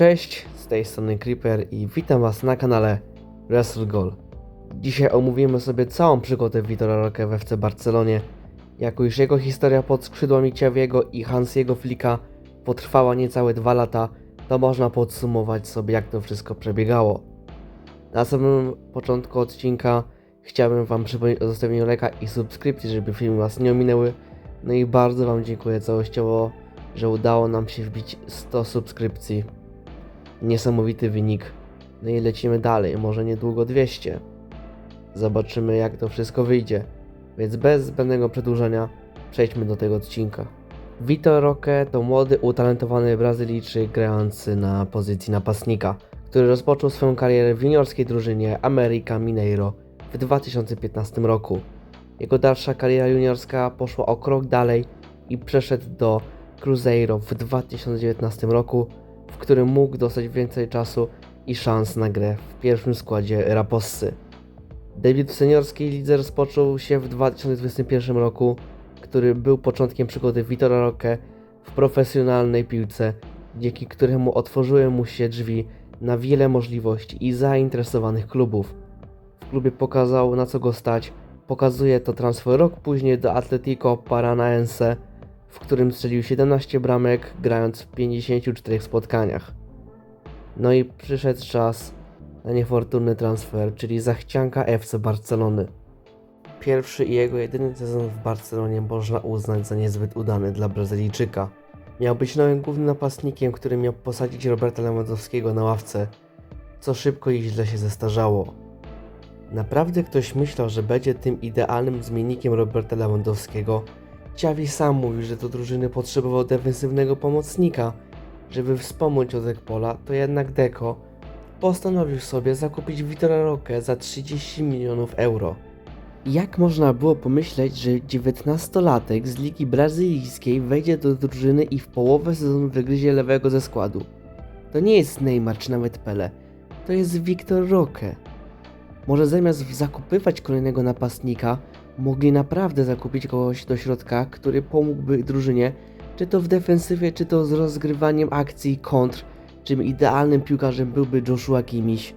Cześć, z tej strony Creeper i witam was na kanale Wrestle Goal. Dzisiaj omówimy sobie całą przygodę Vitora Roque w FC Barcelonie. Jako już jego historia pod skrzydłami Ciawiego i Hansiego Flicka potrwała niecałe dwa lata, to można podsumować sobie jak to wszystko przebiegało. Na samym początku odcinka chciałbym wam przypomnieć o zostawieniu lajka i subskrypcji, żeby filmy was nie ominęły. No i bardzo wam dziękuję całościowo, że udało nam się wbić 100 subskrypcji niesamowity wynik. No i lecimy dalej, może niedługo 200. Zobaczymy jak to wszystko wyjdzie. Więc bez zbędnego przedłużania przejdźmy do tego odcinka. Vitor Roque to młody, utalentowany Brazylijczyk grający na pozycji napastnika, który rozpoczął swoją karierę w juniorskiej drużynie America Mineiro w 2015 roku. Jego dalsza kariera juniorska poszła o krok dalej i przeszedł do Cruzeiro w 2019 roku, w którym mógł dostać więcej czasu i szans na grę w pierwszym składzie Rapossy. Debiut w seniorskiej lidze rozpoczął się w 2021 roku, który był początkiem przygody Vitora Roque w profesjonalnej piłce, dzięki któremu otworzyły mu się drzwi na wiele możliwości i zainteresowanych klubów. W klubie pokazał na co go stać, pokazuje to transfer rok później do Atletico Paranaense, w którym strzelił 17 bramek, grając w 54 spotkaniach. No i przyszedł czas na niefortunny transfer, czyli zachcianka FC Barcelony. Pierwszy i jego jedyny sezon w Barcelonie można uznać za niezbyt udany dla Brazylijczyka. Miał być nowym głównym napastnikiem, który miał posadzić Roberta Lewandowskiego na ławce, co szybko i źle się zestarzało. Naprawdę ktoś myślał, że będzie tym idealnym zmiennikiem Roberta Lewandowskiego? Xavi sam mówił, że do drużyny potrzebował defensywnego pomocnika. Żeby wspomóc od Ekpola, to jednak Deco postanowił sobie zakupić Vitora Roque za 30 milionów euro. Jak można było pomyśleć, że 19-latek z ligi brazylijskiej wejdzie do drużyny i w połowę sezonu wygryzie lewego ze składu? To nie jest Neymar czy nawet Pele, to jest Victor Roque. Może zamiast zakupywać kolejnego napastnika, mogli naprawdę zakupić kogoś do środka, który pomógłby drużynie, czy to w defensywie, czy to z rozgrywaniem akcji kontr, czym idealnym piłkarzem byłby Joshua Kimmich.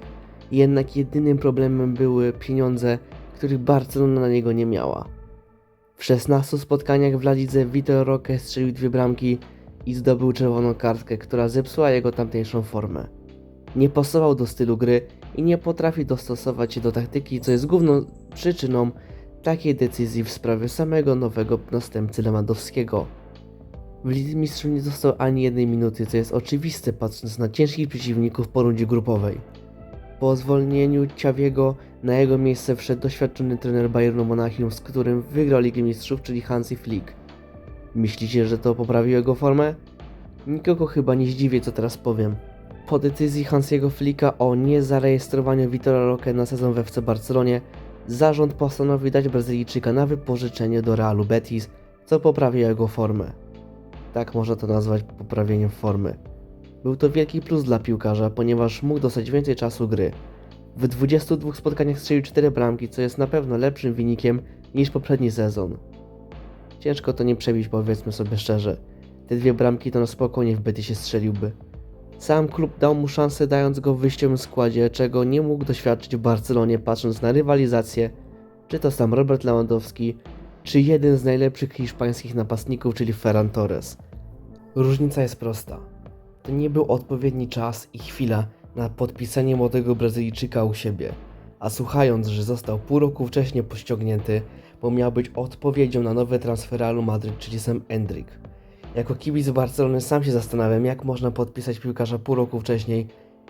Jednak jedynym problemem były pieniądze, których Barcelona na niego nie miała. W 16 spotkaniach w La Lidze Vitor Roque strzelił dwie bramki i zdobył czerwoną kartkę, która zepsuła jego tamtejszą formę. Nie pasował do stylu gry i nie potrafi dostosować się do taktyki, co jest główną przyczyną takiej decyzji w sprawie samego nowego następcy Lewandowskiego. W Lidze Mistrzów nie dostał ani jednej minuty, co jest oczywiste patrząc na ciężkich przeciwników po rundzie grupowej. Po zwolnieniu Ciawiego na jego miejsce wszedł doświadczony trener Bayernu Monachium, z którym wygrał Ligę Mistrzów, czyli Hansi Flick. Myślicie, że to poprawi jego formę? Nikogo chyba nie zdziwię, co teraz powiem. Po decyzji Hansiego Flicka o niezarejestrowaniu Vitora Roque na sezon w FC Barcelonie, zarząd postanowił dać Brazylijczyka na wypożyczenie do Realu Betis, co poprawi jego formę. Tak można to nazwać poprawieniem formy. Był to wielki plus dla piłkarza, ponieważ mógł dostać więcej czasu gry. W 22 spotkaniach strzelił 4 bramki, co jest na pewno lepszym wynikiem niż poprzedni sezon. Ciężko to nie przebić, powiedzmy sobie szczerze. Te dwie bramki to na spokojnie w Betisie strzeliłby. Sam klub dał mu szansę dając go w wyjściowym składzie, czego nie mógł doświadczyć w Barcelonie patrząc na rywalizację, czy to sam Robert Lewandowski, czy jeden z najlepszych hiszpańskich napastników, czyli Ferran Torres. Różnica jest prosta. To nie był odpowiedni czas i chwila na podpisanie młodego Brazylijczyka u siebie. A słuchając, że został pół roku wcześniej pościągnięty, bo miał być odpowiedzią na nowe transfery Realu Madryt, czyli sam Endrick. Jako kibic Barcelony sam się zastanawiam, jak można podpisać piłkarza pół roku wcześniej,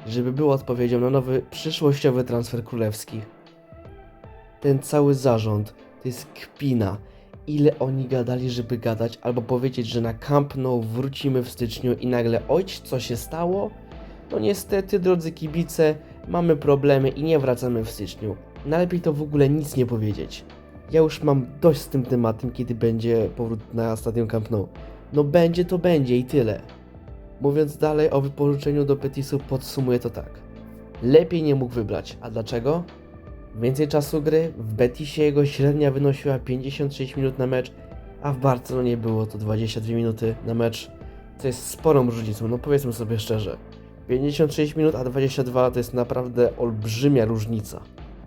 żeby był odpowiedzią na nowy przyszłościowy transfer królewski. Ten cały zarząd to jest kpina. Ile oni gadali, żeby gadać, albo powiedzieć, że na Camp Nou wrócimy w styczniu i nagle ojcz, co się stało? No niestety, drodzy kibice, mamy problemy i nie wracamy w styczniu. Najlepiej to w ogóle nic nie powiedzieć. Ja już mam dość z tym tematem, kiedy będzie powrót na stadion Camp Nou. No będzie to będzie i tyle. Mówiąc dalej o wypożyczeniu do Petisu podsumuję to tak. Lepiej nie mógł wybrać. A dlaczego? Więcej czasu gry, w Betisie jego średnia wynosiła 56 minut na mecz, a w Barcelonie było to 22 minuty na mecz, co jest sporą różnicą, no powiedzmy sobie szczerze. 56 minut, a 22 to jest naprawdę olbrzymia różnica.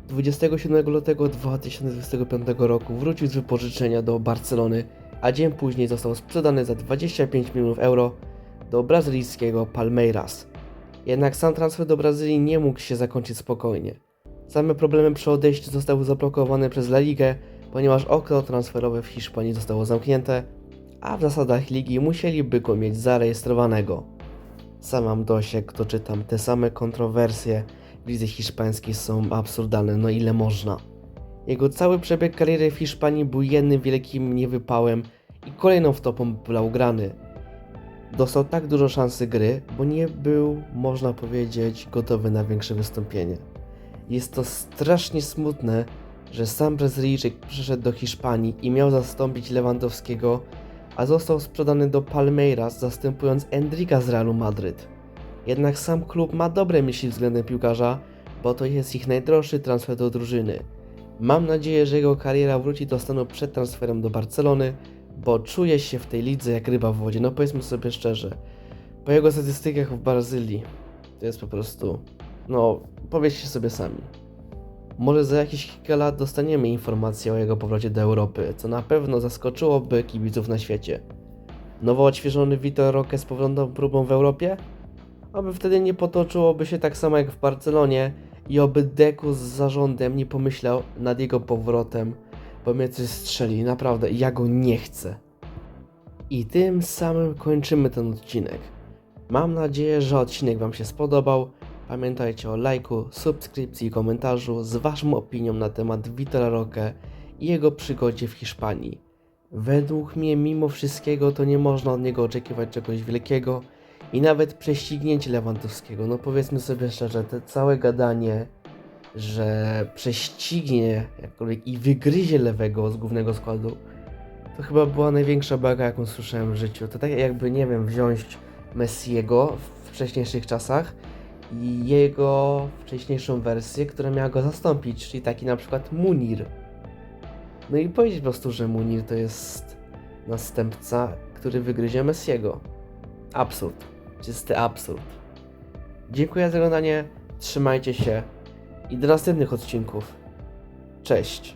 27 lutego 2025 roku wrócił z wypożyczenia do Barcelony, a dzień później został sprzedany za 25 milionów euro do brazylijskiego Palmeiras. Jednak sam transfer do Brazylii nie mógł się zakończyć spokojnie. Same problemy przy odejściu zostały zablokowane przez La Ligę, ponieważ okno transferowe w Hiszpanii zostało zamknięte, a w zasadach ligi musieliby go mieć zarejestrowanego. Sam mam jak to czytam, te same kontrowersje w lidze hiszpańskiej są absurdalne, no ile można. Jego cały przebieg kariery w Hiszpanii był jednym wielkim niewypałem i kolejną wtopą blaugrany. Dostał tak dużo szansy gry, bo nie był, można powiedzieć, gotowy na większe wystąpienie. Jest to strasznie smutne, że sam Brazylijczyk przyszedł do Hiszpanii i miał zastąpić Lewandowskiego, a został sprzedany do Palmeiras, zastępując Endrika z Realu Madryt. Jednak sam klub ma dobre myśli względem piłkarza, bo to jest ich najdroższy transfer do drużyny. Mam nadzieję, że jego kariera wróci do stanu przed transferem do Barcelony, bo czuje się w tej lidze jak ryba w wodzie. No powiedzmy sobie szczerze, po jego statystykach w Brazylii to jest po prostu, no powiedzcie sobie sami. Może za jakieś kilka lat dostaniemy informację o jego powrocie do Europy, co na pewno zaskoczyłoby kibiców na świecie. Nowo odświeżony Vitor Roque z powrotną próbą w Europie? Aby wtedy nie potoczyłoby się tak samo jak w Barcelonie i oby Deku z zarządem nie pomyślał nad jego powrotem, bo mnie coś strzeli, naprawdę, ja go nie chcę. I tym samym kończymy ten odcinek. Mam nadzieję, że odcinek Wam się spodobał. Pamiętajcie o lajku, subskrypcji i komentarzu z Waszą opinią na temat Vitora Roque i jego przygodzie w Hiszpanii. Według mnie, mimo wszystkiego, to nie można od niego oczekiwać czegoś wielkiego i nawet prześcignięcie Lewandowskiego. No powiedzmy sobie szczerze, te całe gadanie, że prześcignie jakkolwiek i wygryzie lewego z głównego składu, to chyba była największa baga, jaką słyszałem w życiu. To tak jakby, nie wiem, wziąć Messiego w wcześniejszych czasach i jego wcześniejszą wersję, która miała go zastąpić, czyli taki na przykład Munir. No i powiedzieć po prostu, że Munir to jest następca, który wygryzie Messiego. Absurd. Czysty absurd. Dziękuję za oglądanie, trzymajcie się i do następnych odcinków. Cześć.